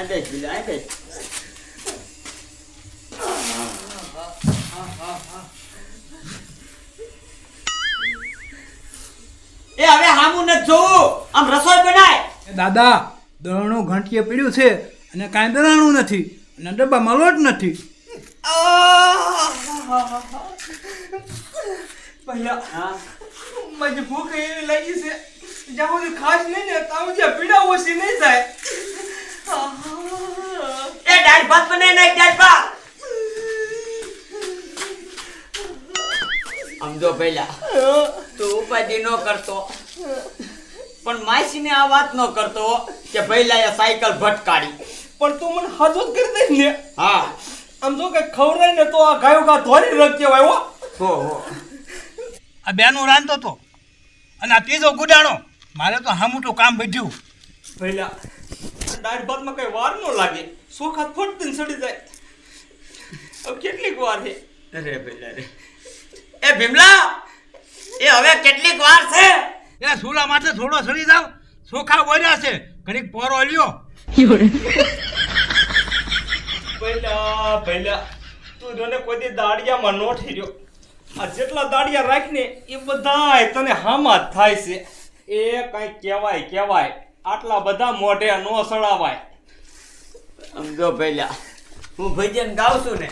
આ બેસ ભીલા આ બેસ એ હવે હામું ન જોવું. આમ રસોઈ બનાય. એ દાદા દરણું ઘંટીએ પીડ્યું છે અને કાંઈ દરણું નથી અને ડબ્બામાં લોટ નથી. પહેલા હા? મને ભૂખ એવી લાગી છે જ્યાં સુધી ખાસ નહીં ને ત્યાં સુધી પીડા ઓછી નહીં થાય. એ દાળ ભાત બનાય નાખ દાળ ભાત. આમ જો પહેલા તું ઉપાધિ ન કરતો પણ માસીને આ વાત ન કરતો કે પહેલા એ સાયકલ ભટકાડી. પણ તું મને હાજો જ કરી દઈશ ને. હા. આમ જો કે ખવડાય ને તો આ ગાયો ગા ધોરી રખ કહેવાય હો. હો હો. આ બેનું રાંધતો તો. અને આ ત્રીજો ગુડાણો મારે તો હામુટું કામ બધ્યું. પહેલા દાળ ભાતમાં કઈ વાર ન લાગે. સોખાત ફટતીને સડી જાય. હવે કેટલીક વાર છે અરે પહેલા રે. એ ભીમલા એ હવે કેટલીક વાર છે? એ સુલા માથે થોડો સડી જાવ. સોખા બોલ્યા છે. ઘડીક પોરો લ્યો. પહેલા પહેલા તું જોને કોઈ દી દાડિયામાં નો ઠર્યો. આ જેટલા દાડિયા રાખને એ બધાય તને હામાં થાય છે. એ કઈ કહેવાય કહેવાય. આટલા બધા મોઢે નો સડાવાય આમ જો પહેલા હું ભજન ગાઉં છું ને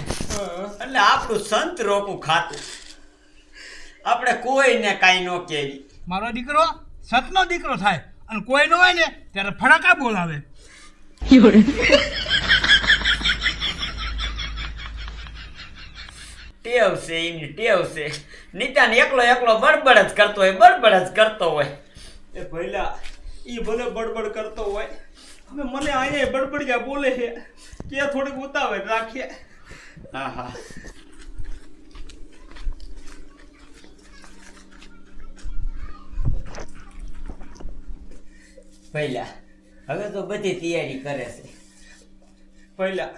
એટલે આપણું સંત રોકું ખાતું. આપણે કોઈને કાંઈ ન કહેવી મારો દીકરો સતનો દીકરો થાય અને કોઈ ન હોય ને ત્યારે ફડાકા બોલાવે. ટેવ છે એની ટેવ છે. નિતાન એકલો એકલો બડબડ જ કરતો હોય બડબડ જ કરતો હોય. એ ભઈલા ઈ ભલે બડબડ કરતો હોય. હવે મને અહીંયા બડબડિયા બોલે છે કે થોડીક ઉતાવળ રાખીએ હા હા. પહેલા હવે તો બધી તૈયારી કરે છે. પહેલા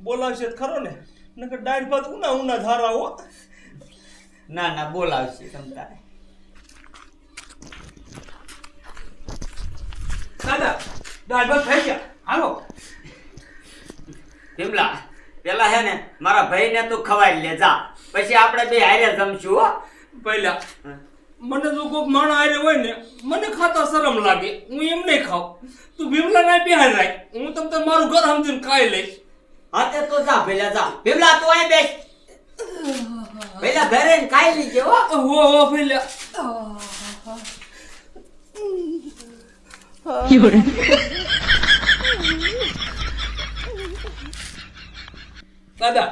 બોલાવશે ખરો ને? નકર દાળ ભાત ઉના ઉના ધારા હો. ના ના બોલાવશે તમ તારે દાદા થઈ ગયા? હાલો. ભીમલા પેલા હે ને મારા ભાઈને તું ખવાઈ લે જા. પછી આપણે બે હારે જમશું હો. પહેલા મને જો કોઈક માણસ હારે હોય ને મને ખાતા શરમ લાગે. હું એમ નહીં ખાવ તું ભીમલા ના બિહાર રાખ. હું તમ તાર મારું ઘર સમજીને ખાઈ લઈશ. હા તે તો જા પેલા જા. ભીમલા તું અહીં બેસ. પેલા ઘરે ને ખાઈ લીજે હો. હો હો પહેલા દાદા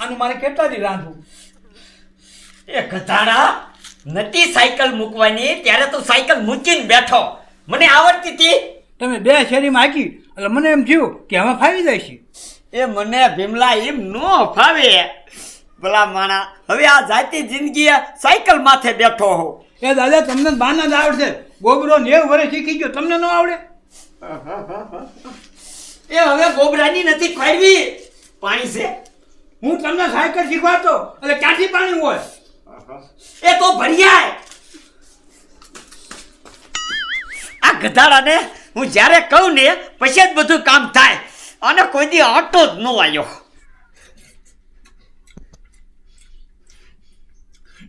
આનું મારે કેટલા દી રાંધવું? એ ગધાડા નતી સાયકલ મૂકવાની ત્યારે તું સાયકલ મૂકીને બેઠો. મને આવડતી હતી. તમે બે શેરીમાં હાકી એટલે મને એમ થયું કે હવે ફાવી જાય છે એ મને ભીમલા એમ નો ફાવે. ભલા માણા હવે આ જાતી જિંદગી સાયકલ માથે બેઠો હો એ દાદા તમને બાના જ આવડશે. ગોબરો નેવું વર્ષ શીખી ગયો. તમને ન આવડે? એ હવે ગોબરાની નથી ખોરવી પાણી છે. હું તમને સાયકલ શીખવાડતો. એટલે ક્યાંથી પાણી હોય? એ તો ભરિયાય. આ ગધાડાને હું જ્યારે કહું ને પછી જ બધું કામ થાય. અને કોઈ દી આટો જ ન આવ્યો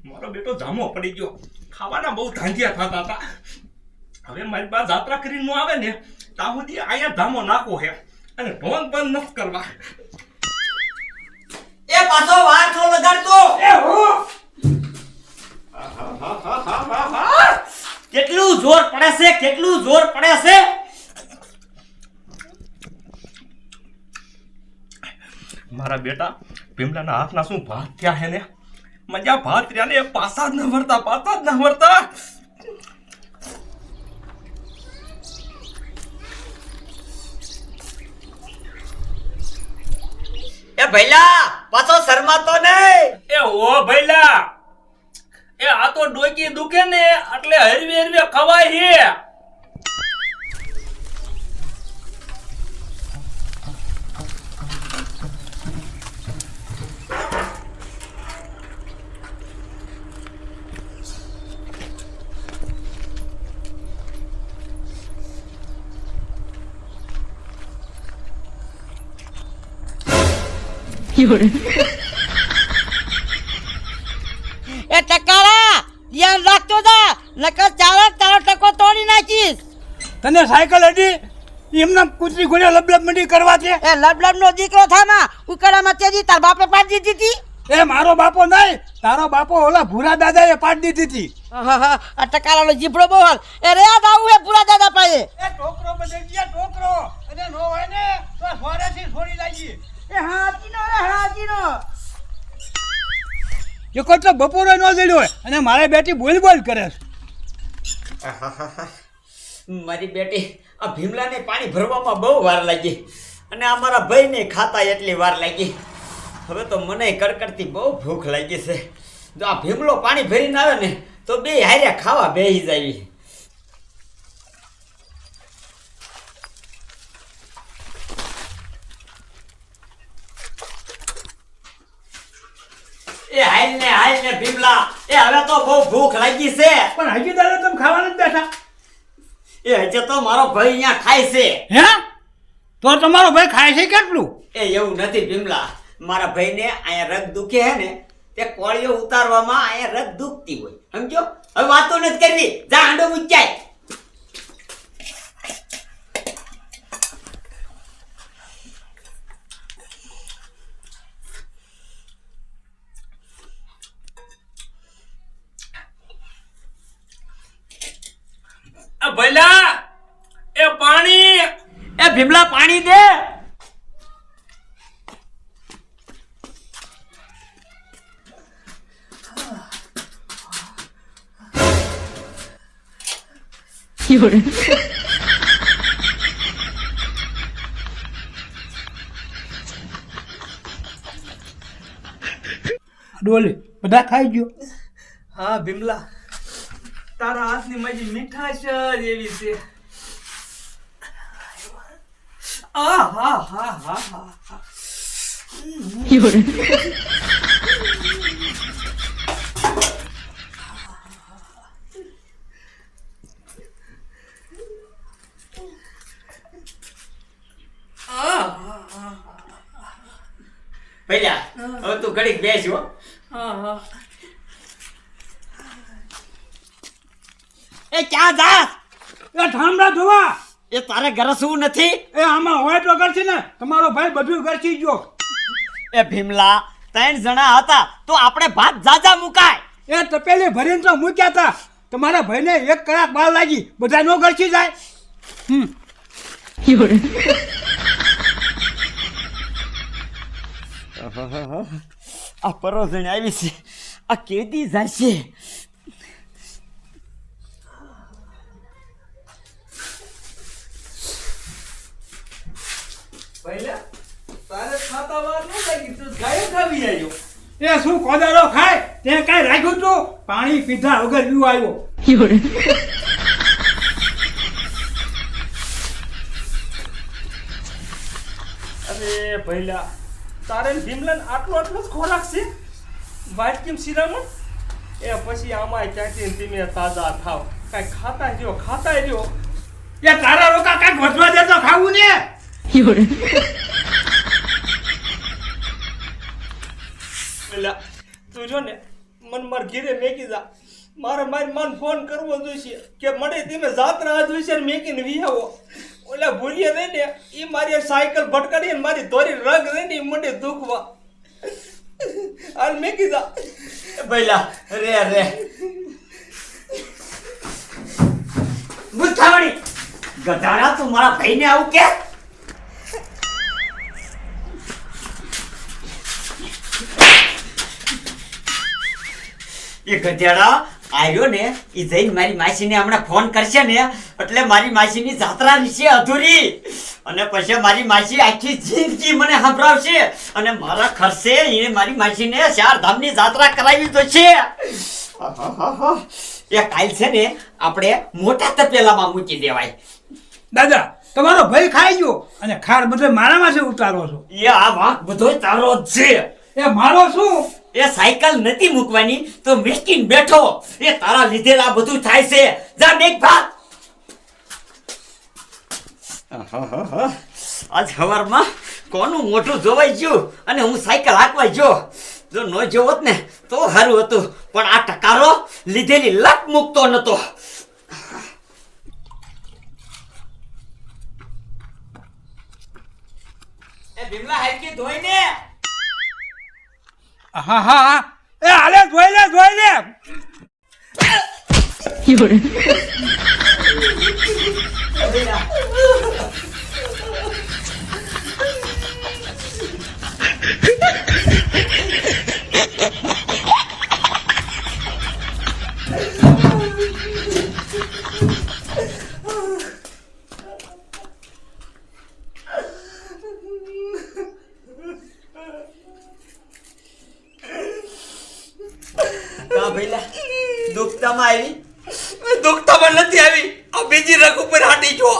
મારો બેટો ધામો પડી ગયો. ખાવાના બહુ ધાંધિયા થતા હતા. હવે મારી પાસે જાત્રા કરીને આવે ને ત્યાં સુધી અહીંયા ધામો નાખો હે અને ઢોંગ બંધ નથી કરવા. એ પાછો વાર છો લગાડતો. એ હો. કેટલું જોર પડે છે કેટલું જોર પડે છે? મારા બેટા ભીમલાના હાથના શું ભાત થયા હે ને? મજા ભાત રહ્યા ને એ પાસા જ ન વરતા પાસા જ ન વરતા એ ભૈલા, પાછો શરમાતો નહીં. એ ઓ ભૈલા, એ આ તો ડોકી દુખે ને, એટલે હરવી હરવી ખવાય હે. એ ટકારા ધ્યાન રાખતો જા નકર ચાલો તારો ટકો તોડી નાખીશ. તને સાયકલ હતી? એમને કૂતરી ઘોડે લબલબ મંડી કરવા છે? એ લબલબ નો દીકરો થાના ઉકળામાં તેજી તાર બાપે પાડી દીધી હતી એ મારો બાપો નહીં તારો બાપો ઓલા ભૂરા દાદાએ પાડી દીધી હતી આ ટકારાનો જીભડો બહુ હાલ. એ રે આ આવું હે પૂરા દાદા પાસે. એ ટોકરો બદલી ગયા ટોકરો અને નો હોય ને તો સોરેથી છોડી કોઈ તો બપોરે ન જડ્યો હોય અને મારે બેટી બોલ બોલ કરે છે. મારી બેટી, આ ભીમલાને પાણી ભરવામાં બહુ વાર લાગી અને આ મારા ભાઈને ખાતા એટલી વાર લાગી. હવે તો મને કડકડતી બહુ ભૂખ લાગી છે. જો આ ભીમલો પાણી ભરીને આવે ને તો બે હાર્યા ખાવા બેસી જાય. એ હાલ ને હાલ ને ભીમલા. એ હવે તો બહુ ભૂખ લાગી છે. પણ હજી દાદા તમે ખાવાના જ બેઠા. એ હજી તો મારો ભાઈ અહીંયા ખાય છે. હે? તો તમારો ભાઈ ખાય છે કેટલું? એ એવું નથી ભીમલા. મારા ભાઈને અહીંયા રગ દુખે હે ને તે કોળીઓ ઉતારવામાં અહીંયા રગ દુખતી હોય. સમજો? હવે વાતો નથી કરવી. જા હાંડો આ ભઈલા એ પાણી એ ભીમલા પાણી દે. ડોલી બધા ખાઈ ગયો? હા ભીમલા. તારા હાથની મજી મીઠાશ જ એવી છે. આ હા હા હવે તું ઘડીક બેસ હો હા હા એ ક્યાં જાસ એ ઠામડા ધોવા. એ તારે ઘરે શું નથી? એ આમાં હોય તો કરશે ને. તમારો ભાઈ બધું કરશી ગયો એ ભીમલા ત્રણ જણા હતા તો આપણે ભાત જાજા મુકાય. એ તપેલી ભરીને તો મૂક્યા હતા. તમારા ભાઈને એક કલાક બાર લાગી. બધા નો કરશી જાય. હમ. આ પરોસણી આવી છે. આ કેદી જાય ભઈલા તારે ખાતા વાર ન લાગી તું ગાયો ખાવી જાય એ શું કોદારો ખાય? તે કઈ રાખ્યું તું? પાણી પીધા વગર પીવા આવ્યો. અરે ભઈલા તારે ને આટલો આટલો જ ખોરાક છે? વાત કેમ શિરામણ? એ પછી આમાં ક્યાંથી ધીમે તાજા થાવ. કાંઈ ખાતા રહ્યો ખાતા રહ્યો. એ તારા રોકા કાંઈક વધવા દેતો ખાવું ને? પેલા. તું જો ને, મન માર ઘીરે મેકી જા મારે મારી મન ફોન કરવો જોઈશે કે મને તમે જાત્રા જોઈશે ને મેકીને વિહાવો ઓલા ભૂલીએ રહી ને એ મારી સાયકલ ભટકાડીને મારી ધોરી રગ રહી ને મને દુખવા. હાલ મેકી જા ભૈલા રે રે. બુથાવણી ગધાડા તું મારા ભાઈને આવું કે? એ ગધેડા આવ્યો ને એ જઈને મારી માસીને હમણાં ફોન કરશે ને એટલે મારી માસીની જાત્રા છે અધૂરી. અને પછી મારી માસી આખી જિંદગી મને સંભળાવશે. અને મારા ખર્ચે એ મારી માસીને ચાર ધામની જાત્રા કરાવી તો છે એ કાલ છે ને આપણે મોટા તપેલામાં મૂકી દેવાય. દાદા તમારો ભય ખાઈ ગયો. અને ખાર બધો મારામાં છે ઉતારો છો. એ આ વાંક બધો તારો જ છે. એ મારો શું? એ સાયકલ નથી મૂકવાની તો મિસ્કીન બેઠો. એ તારા લીધે આ બધું થાય છે. જા મેઘ ભાગ. આજ સવારમાં કોનું મોઢું જોવાઈ ગયું અને હું સાયકલ હાંકવા ગયો? જો ન જોવત ને તો સારું હતું. પણ આ ટકારો લીધેલી લટ મૂકતો નતો. એ ભીમલા હાઈકી ધોઈને હા હા. એ હાલે ધોઈ લે ધોઈ લે. કા ભઈલા. દુખતામાં આવી? દુખતામાં નથી આવી. આ બીજી રગ ઉપર હાટી જો